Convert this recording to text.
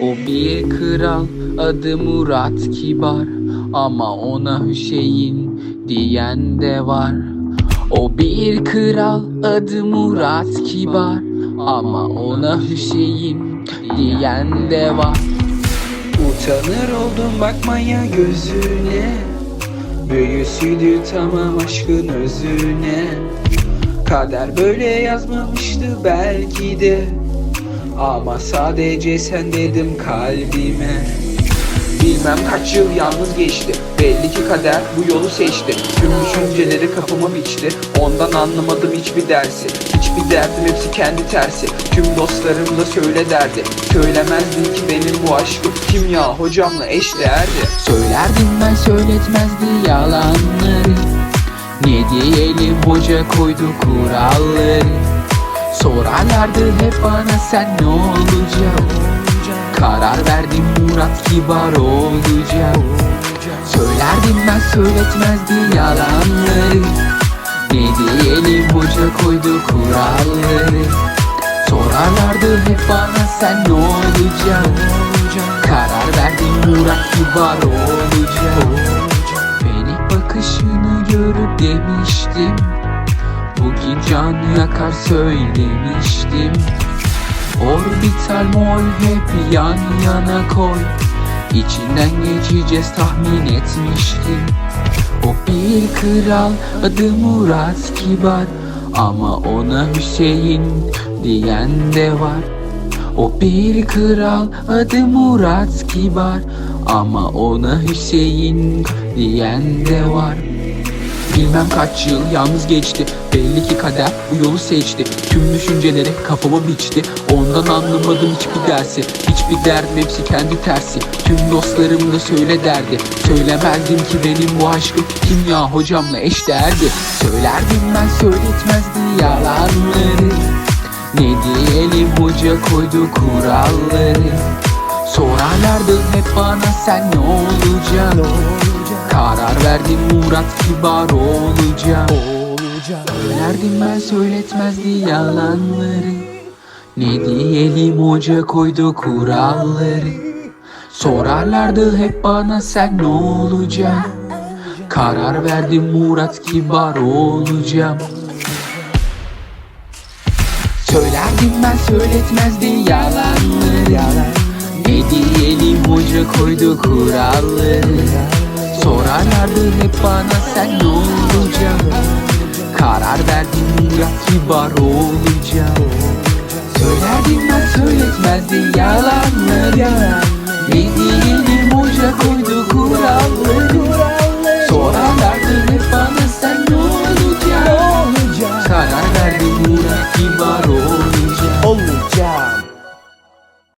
O bir kral adı Murat Kibar. Ama ona Hüseyin diyen de var. O bir kral adı Murat Kibar. Ama ona Hüseyin diyen de var. Utanır oldum bakmaya gözüne. Büyüsüydü tamam aşkın özüne. Kader böyle yazmamıştı belki de Ama sadece sen dedim kalbime. Bilmem kaç yıl yalnız geçti. Belli ki kader bu yolu seçti. Tüm düşünceleri kafama biçti. Ondan anlamadım hiçbir dersi. Hiçbir derdim hepsi kendi tersi. Tüm dostlarım da söyle derdi. Söylemezdim ki benim bu aşkım Kimya hocamla eş değerdi Söylerdim ben söyletmezdi yalanları. Ne diyelim hoca koydu kuralları Sorarlardı hep bana sen ne olacak Karar verdim Murat kibar olacak Söylerdim ben söyletmezdi yalanları. Ne diyelim hoca koydu kuralları. Sorarlardı hep bana sen ne olacak Karar verdim Murat kibar olacak Beni bakışını görüp demiştim Bugün can yakar söylemiştim. Orbital mol hep yan yana koy. İçinden geçeceğiz tahmin etmiştim. O bir kral adı Murat Kibar. Ama ona Hüseyin diyen de var. O bir kral adı Murat Kibar. Ama ona Hüseyin diyen de var Bilmem kaç yıl yalnız geçti. Belli ki kader bu yolu seçti. Tüm düşünceleri kafama biçti. Ondan anlamadım hiçbir dersi. Hiçbir derdim hepsi kendi tersi. Tüm dostlarım da söyle derdi. Söylemezdim ki benim bu aşkım Kimya hocamla eş değerdi Söylerdim ben söyletmezdi yalanları. Ne diyelim hoca koydu kuralları? Sorarlardı hep bana sen ne olacaksın Karar verdim Murat kibar olacağım Söylerdim ben söyletmezdi yalanları. Ne diyelim hoca koydu kuralları. Sorarlardı hep bana sen ne olacaksın Karar verdim Murat kibar olacağım Söylerdim ben söyletmezdi yalanları. Ne diyelim hoca koydu kuralları Sorarlardı hep bana sen ne olacaksın? Karar verdim Murat kibar olacağım